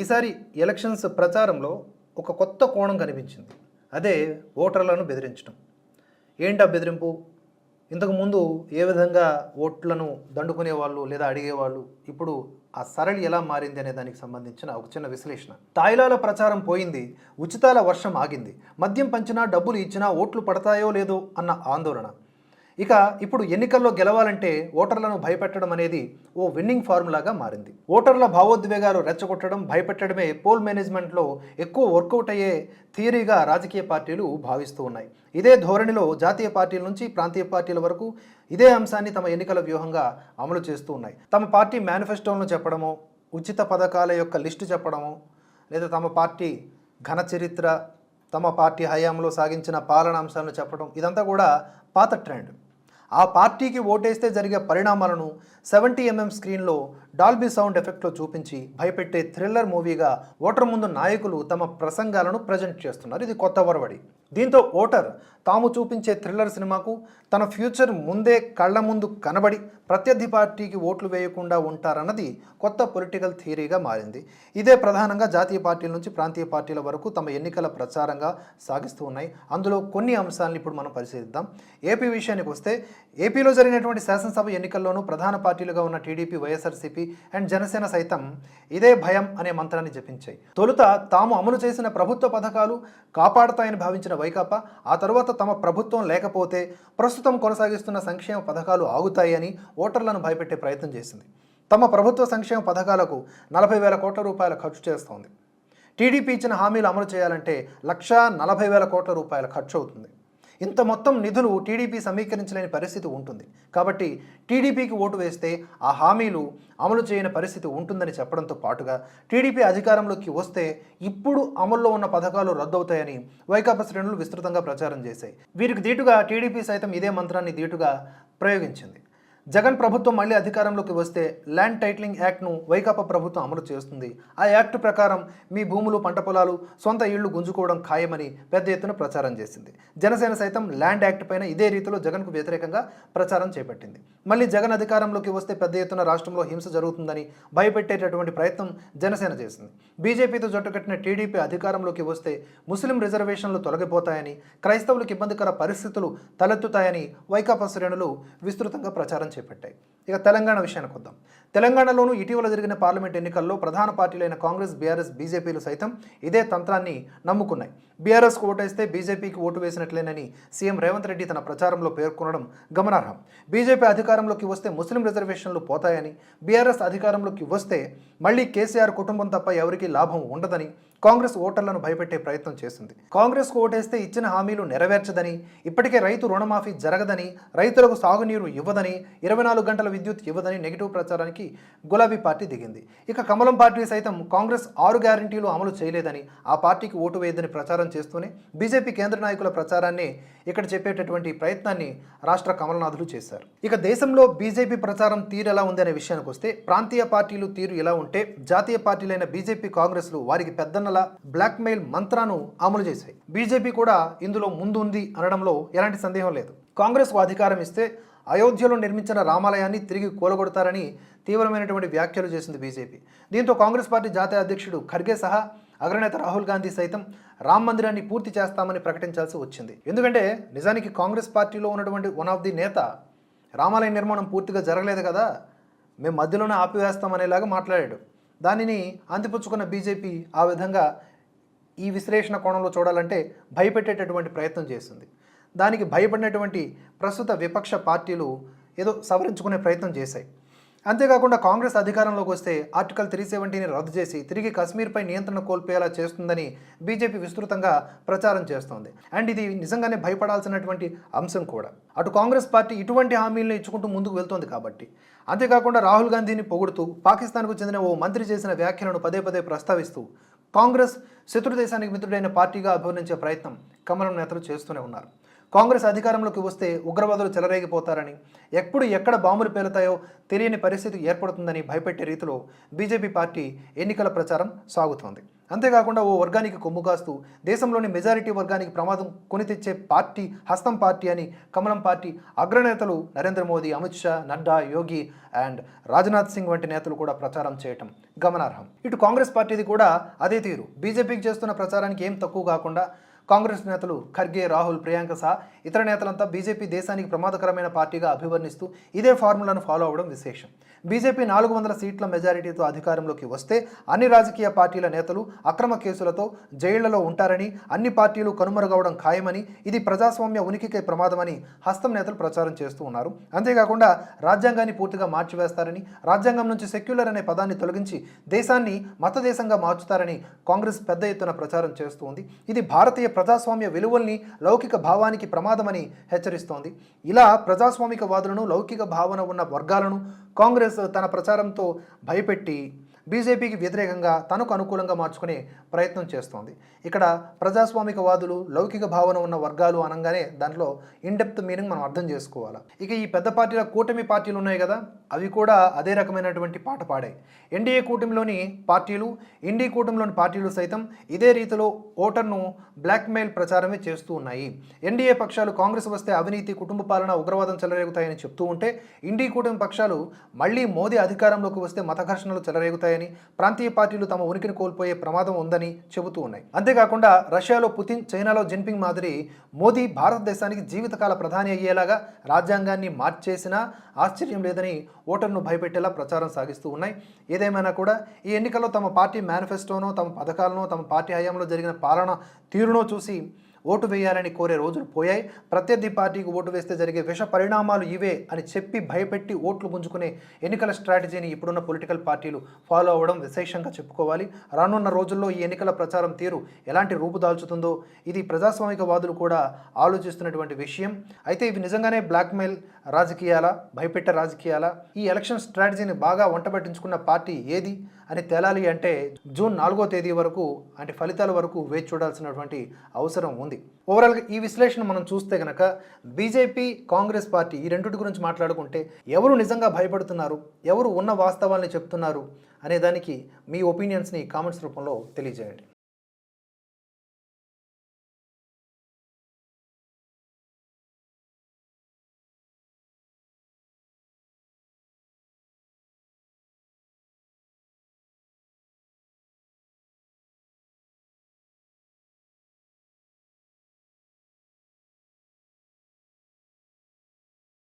ఈసారి ఎలక్షన్స్ ప్రచారంలో ఒక కొత్త కోణం కనిపించింది. అదే ఓటర్లను బెదిరించడం ఏంటా బెదిరింపు? ఇంతకుముందు ఏ విధంగా ఓట్లను దండుకునే వాళ్ళు లేదా అడిగేవాళ్ళు? ఇప్పుడు ఆ సరళి ఎలా మారింది అనే దానికి సంబంధించిన ఒక చిన్న విశ్లేషణ. తాయిలాల ప్రచారం పోయింది. ఉచితాల వర్షం ఆగింది. మద్యం పంచినా డబ్బులు ఇచ్చినా ఓట్లు పడతాయో లేదో అన్న ఆందోళన. ఇక ఇప్పుడు ఎన్నికల్లో గెలవాలంటే ఓటర్లను భయపెట్టడం అనేది ఓ విన్నింగ్ ఫార్ములాగా మారింది. ఓటర్ల భావోద్వేగాలు రెచ్చగొట్టడం భయపెట్టడమే పోల్ మేనేజ్మెంట్లో ఎక్కువ వర్కౌట్ అయ్యే థియరీగా రాజకీయ పార్టీలు భావిస్తూ ఉన్నాయి. ఇదే ధోరణిలో జాతీయ పార్టీల నుంచి ప్రాంతీయ పార్టీల వరకు ఇదే అంశాన్ని తమ ఎన్నికల వ్యూహంగా అమలు చేస్తూ ఉన్నాయి. తమ పార్టీ మేనిఫెస్టోలను చెప్పడమో ఉచిత పథకాల యొక్క లిస్టు చెప్పడమో లేదా తమ పార్టీ ఘన చరిత్ర తమ పార్టీ హయాంలో సాగించిన పాలన అంశాలను చెప్పడం ఇదంతా కూడా పాత ట్రెండ్. ఆ పార్టీకి ఓటేస్తే జరిగే పరిణామాలను సెవెంటీ ఎంఎం స్క్రీన్లో డాల్బీ సౌండ్ ఎఫెక్ట్లో చూపించి భయపెట్టే థ్రిల్లర్ మూవీగా ఓటర్ ముందు నాయకులు తమ ప్రసంగాలను ప్రజెంట్ చేస్తున్నారు. ఇది కొత్త వరవడి దీంతో ఓటర్ తాము చూపించే థ్రిల్లర్ సినిమాకు తన ఫ్యూచర్ ముందే కళ్ళ ముందు కనబడి ప్రత్యర్థి పార్టీకి ఓట్లు వేయకుండా ఉంటారన్నది కొత్త పొలిటికల్ థియరీగా మారింది. ఇదే ప్రధానంగా జాతీయ పార్టీల నుంచి ప్రాంతీయ పార్టీల వరకు తమ ఎన్నికల ప్రచారంగా సాగిస్తూ ఉన్నాయి. అందులో కొన్ని అంశాలను ఇప్పుడు మనం పరిశీలిద్దాం. ఏపీ విషయానికి వస్తే ఏపీలో జరిగినటువంటి శాసనసభ ఎన్నికల్లోనూ ప్రధాన పార్టీలుగా ఉన్న టీడీపీ వైఎస్ఆర్సీపీ అండ్ జనసేన సైతం ఇదే భయం అనే మంత్రాన్ని జపించాయి. తొలుత తాము అమలు చేసిన ప్రభుత్వ పథకాలు కాపాడతాయని భావించిన వైకాపా ఆ తర్వాత తమ ప్రభుత్వం లేకపోతే ప్రస్తుతం కొనసాగిస్తున్న సంక్షేమ పథకాలు ఆగుతాయని ఓటర్లను భయపెట్టే ప్రయత్నం చేసింది. తమ ప్రభుత్వ సంక్షేమ పథకాలకు నలభై వేల కోట్ల రూపాయల ఖర్చు చేస్తోంది. టీడీపీ ఇచ్చిన హామీలు అమలు చేయాలంటే లక్షా నలభై వేల కోట్ల రూపాయల ఖర్చు అవుతుంది. ఇంత మొత్తం నిధులు టీడీపీ సమీకరించలేని పరిస్థితి ఉంటుంది. కాబట్టి టీడీపీకి ఓటు వేస్తే ఆ హామీలు అమలు చేయని పరిస్థితి ఉంటుందని చెప్పడంతో పాటుగా టీడీపీ అధికారంలోకి వస్తే ఇప్పుడు అమల్లో ఉన్న పథకాలు రద్దవుతాయని వైకాపా శ్రేణులు విస్తృతంగా ప్రచారం చేశాయి. వీరికి దీటుగా టీడీపీ సైతం ఇదే మంత్రాన్ని దీటుగా ప్రయోగించింది. జగన్ ప్రభుత్వం మళ్ళీ అధికారంలోకి వస్తే ల్యాండ్ టైటిలింగ్ యాక్ట్ను వైకాపా ప్రభుత్వం అమలు చేస్తుంది. ఆ యాక్ట్ ప్రకారం మీ భూములు పంట పొలాలు సొంత ఇళ్ళు గుంజుకోవడం ఖాయమని పెద్ద ఎత్తున ప్రచారం చేసింది. జనసేన సైతం ల్యాండ్ యాక్ట్ పైన ఇదే రీతిలో జగన్కు వ్యతిరేకంగా ప్రచారం చేపట్టింది. మళ్ళీ జగన్ అధికారంలోకి వస్తే పెద్ద ఎత్తున రాష్ట్రంలో హింస జరుగుతుందని భయపెట్టేటటువంటి ప్రయత్నం జనసేన చేసింది. బీజేపీతో జట్టుకట్టిన టీడీపీ అధికారంలోకి వస్తే ముస్లిం రిజర్వేషన్లు తొలగిపోతాయని క్రైస్తవులకు ఇబ్బందికర పరిస్థితులు తలెత్తుతాయని వైకాపా శ్రేణులు విస్తృతంగా ప్రచారం చేపట్టాయి. ఇక తెలంగాణ విషయానికి వద్దాం. తెలంగాణలోనూ ఇటీవల జరిగిన పార్లమెంట్ ఎన్నికల్లో ప్రధాన పార్టీలైన కాంగ్రెస్ బీఆర్ఎస్ బీజేపీలు సైతం ఇదే తంత్రాన్ని నమ్ముకున్నాయి. బీఆర్ఎస్కు ఓటేస్తే బీజేపీకి ఓటు వేసినట్లేనని సీఎం రేవంత్ రెడ్డి తన ప్రచారంలో పేర్కొనడం గమనార్హం. బీజేపీ అధికారంలోకి వస్తే ముస్లిం రిజర్వేషన్లు పోతాయని బీఆర్ఎస్ అధికారంలోకి వస్తే మళ్ళీ కేసీఆర్ కుటుంబం తప్ప ఎవరికీ లాభం ఉండదని కాంగ్రెస్ ఓటర్లను భయపెట్టే ప్రయత్నం చేసింది కాంగ్రెస్కు ఓటేస్తే ఇచ్చిన హామీలు నెరవేర్చదని ఇప్పటికే రైతు రుణమాఫీ జరగదని రైతులకు సాగునీరు ఇవ్వదని ఇరవై నాలుగు గంటల విద్యుత్ ఇవ్వదని నెగిటివ్ ప్రచారానికి గులాబీ పార్టీ దిగింది. ఇక కమలం పార్టీ సైతం కాంగ్రెస్ ఆరు గ్యారంటీలు అమలు చేయలేదని ఆ పార్టీకి ఓటు వేయదని ప్రచారం చేస్తూనే బీజేపీ కేంద్ర నాయకుల ప్రచారాన్ని ఇక్కడ చెప్పేటటువంటి ప్రయత్నాన్ని రాష్ట్ర కమలనాథులు చేశారు. ఇక దేశంలో బీజేపీ ప్రచారం తీరు ఎలా ఉంది అనే విషయానికి వస్తే ప్రాంతీయ పార్టీలు తీరు ఎలా ఉంటే జాతీయ పార్టీలైన బీజేపీ కాంగ్రెస్లు వారికి పెద్దన్న పెద్దన్నల బ్లాక్మెయిల్ మంత్రాను అమలు చేశాయి. బీజేపీ కూడా ఇందులో ముందు ఉంది అనడంలో ఎలాంటి సందేహం లేదు. కాంగ్రెస్కు అధికారం ఇస్తే అయోధ్యలో నిర్మించిన రామాలయాన్ని తిరిగి కూలగొడతారని తీవ్రమైనటువంటి వ్యాఖ్యలు చేసింది బీజేపీ. దీంతో కాంగ్రెస్ పార్టీ జాతీయ అధ్యక్షుడు ఖర్గే సహా అగ్రనేత రాహుల్ గాంధీ సైతం రామ్ మందిరాన్ని పూర్తి చేస్తామని ప్రకటించాల్సి వచ్చింది. ఎందుకంటే నిజానికి కాంగ్రెస్ పార్టీలో ఉన్నటువంటి వన్ ఆఫ్ ది నేత రామాలయ నిర్మాణం పూర్తిగా జరగలేదు కదా. మేము మధ్యలోనే ఆపివేస్తామనేలాగా మాట్లాడాడు. దానిని అందిపుచ్చుకున్న బీజేపీ ఆ విధంగా ఈ విశ్లేషణ కోణంలో చూడాలంటే భయపెట్టేటటువంటి ప్రయత్నం చేస్తుంది దానికి భయపడినటువంటి ప్రస్తుత విపక్ష పార్టీలు ఏదో సవరించుకునే ప్రయత్నం చేశాయి. అంతేకాకుండా కాంగ్రెస్ అధికారంలోకి వస్తే ఆర్టికల్ త్రీ సెవెంటీని రద్దు చేసి తిరిగి కశ్మీర్పై నియంత్రణ కోల్పోయేలా చేస్తుందని బీజేపీ విస్తృతంగా ప్రచారం చేస్తోంది. అండ్ ఇది నిజంగానే భయపడాల్సినటువంటి అంశం కూడా. అటు కాంగ్రెస్ పార్టీ ఇటువంటి హామీలను ఇచ్చుకుంటూ ముందుకు వెళ్తోంది కాబట్టి. అంతేకాకుండా రాహుల్ గాంధీని పొగుడుతూ పాకిస్తాన్కు చెందిన ఓ మంత్రి చేసిన వ్యాఖ్యలను పదే పదే ప్రస్తావిస్తూ కాంగ్రెస్ శత్రు దేశానికి మిత్రుడైన పార్టీగా అభివర్ణించే ప్రయత్నం కమలం నేతలు చేస్తూనే ఉన్నారు. కాంగ్రెస్ అధికారంలోకి వస్తే ఉగ్రవాదులు చెలరేగిపోతారని ఎప్పుడు ఎక్కడ బాంబులు పేలుతాయో తెలియని పరిస్థితి ఏర్పడుతుందని భయపెట్టే రీతిలో బీజేపీ పార్టీ ఎన్నికల ప్రచారం సాగుతోంది. అంతేకాకుండా ఓ వర్గానికి కొమ్ము కాస్తూ దేశంలోని మెజారిటీ వర్గానికి ప్రమాదం కొని తెచ్చే పార్టీ హస్తం పార్టీ అని కమలం పార్టీ అగ్రనేతలు నరేంద్ర మోదీ అమిత్ షా నడ్డా యోగి అండ్ రాజ్నాథ్ సింగ్ వంటి నేతలు కూడా ప్రచారం చేయటం గమనార్హం. ఇటు కాంగ్రెస్ పార్టీది కూడా అదే తీరు. బీజేపీకి చేస్తున్న ప్రచారానికి ఏం తక్కువ కాకుండా కాంగ్రెస్ నేతలు ఖర్గే రాహుల్ ప్రియాంక సహా ఇతర నేతలంతా బీజేపీ దేశానికి ప్రమాదకరమైన పార్టీగా అభివర్ణిస్తూ ఇదే ఫార్ములాను ఫాలో అవ్వడం విశేషం. బీజేపీ నాలుగు వందల సీట్ల మెజారిటీతో అధికారంలోకి వస్తే అన్ని రాజకీయ పార్టీల నేతలు అక్రమ కేసులతో జైళ్ళలో ఉంటారని అన్ని పార్టీలు కనుమరుగవడం ఖాయమని ఇది ప్రజాస్వామ్య ఉనికికే ప్రమాదమని హస్తం నేతలు ప్రచారం చేస్తూ ఉన్నారు. అంతేకాకుండా రాజ్యాంగాన్ని పూర్తిగా మార్చివేస్తారని రాజ్యాంగం నుంచి సెక్యులర్ అనే పదాన్ని తొలగించి దేశాన్ని మత దేశంగా మార్చుతారని కాంగ్రెస్ పెద్ద ఎత్తున ప్రచారం చేస్తూ ఉంది ఇది భారతీయ ప్రజాస్వామ్య విలువల్ని లౌకిక భావానికి ప్రమాదమని హెచ్చరిస్తోంది. ఇలా ప్రజాస్వామిక వాదులను లౌకిక భావన ఉన్న వర్గాలను కాంగ్రెస్ తన ప్రచారంతో భయపెట్టి బీజేపీకి వ్యతిరేకంగా తనకు అనుకూలంగా మార్చుకునే ప్రయత్నం చేస్తోంది. ఇక్కడ ప్రజాస్వామిక వాదులు లౌకిక భావన ఉన్న వర్గాలు అనగానే దాంట్లో ఇన్డెప్త్ మీనింగ్ మనం అర్థం చేసుకోవాలి. ఇక ఈ పెద్ద పార్టీల కూటమి పార్టీలు ఉన్నాయి కదా అవి కూడా అదే రకమైనటువంటి పాట పాడాయి ఎన్డీఏ కూటమిలోని పార్టీలు ఇండి కూటమిలోని పార్టీలు సైతం ఇదే రీతిలో ఓటర్ను బ్లాక్మెయిల్ ప్రచారమే చేస్తూ ఉన్నాయి. ఎన్డీఏ పక్షాలు కాంగ్రెస్ వస్తే అవినీతి కుటుంబ పాలన ఉగ్రవాదం చెలరేగుతాయని చెప్తూ ఉంటే ఇండీ కూటమి పక్షాలు మళ్ళీ మోదీ అధికారంలోకి వస్తే మత ఘర్షణలు చెలరేగుతాయి చెలరేగుతాయని ప్రాంతీయ పార్టీలు తమ ఉనికిని కోల్పోయే ప్రమాదం ఉందని చెబుతూ ఉన్నాయి. అంతేకాకుండా రష్యాలో పుతిన్ చైనాలో జిన్పింగ్ మాదిరి మోదీ భారతదేశానికి జీవితకాల ప్రధాని అయ్యేలాగా రాజ్యాంగాన్ని మార్చేసినా ఆశ్చర్యం లేదని ఓటర్ను భయపెట్టేలా ప్రచారం సాగిస్తూ ఉన్నాయి. ఏదేమైనా కూడా ఈ ఎన్నికల్లో తమ పార్టీ మేనిఫెస్టోనో తమ పథకాలను తమ పార్టీ హయాంలో జరిగిన పాలన తీరునో చూసి ఓటు వేయాలని కోరే రోజులు పోయాయి. ప్రత్యర్థి పార్టీకి ఓటు వేస్తే జరిగే విష పరిణామాలు ఇవే అని చెప్పి భయపెట్టి ఓట్లు గుంజుకునే ఎన్నికల స్ట్రాటజీని ఇప్పుడున్న పొలిటికల్ పార్టీలు ఫాలో అవ్వడం విశేషంగా చెప్పుకోవాలి. రానున్న రోజుల్లో ఈ ఎన్నికల ప్రచారం తీరు ఎలాంటి రూపుదాల్చుతుందో ఇది ప్రజాస్వామికవాదులు కూడా ఆలోచిస్తున్నటువంటి విషయం. అయితే ఇవి నిజంగానే బ్లాక్మెయిల్ రాజకీయాల? భయపెట్టే రాజకీయాల? ఈ ఎలక్షన్ స్ట్రాటజీని బాగా వంటబట్టించుకున్న పార్టీ ఏది? అని తేలాలి అంటే జూన్ నాలుగో తేదీ వరకు అంటే ఫలితాల వరకు వేచి చూడాల్సినటువంటి అవసరం ఉంది. ఓవరాల్గా ఈ విశ్లేషణ మనం చూస్తే కనుక బీజేపీ కాంగ్రెస్ పార్టీ ఈ రెండింటి గురించి మాట్లాడుకుంటే ఎవరు నిజంగా భయపడుతున్నారు? ఎవరు ఉన్న వాస్తవాల్ని చెప్తున్నారు? అనే దానికి మీ ఒపీనియన్స్ని కామెంట్స్ రూపంలో తెలియజేయండి.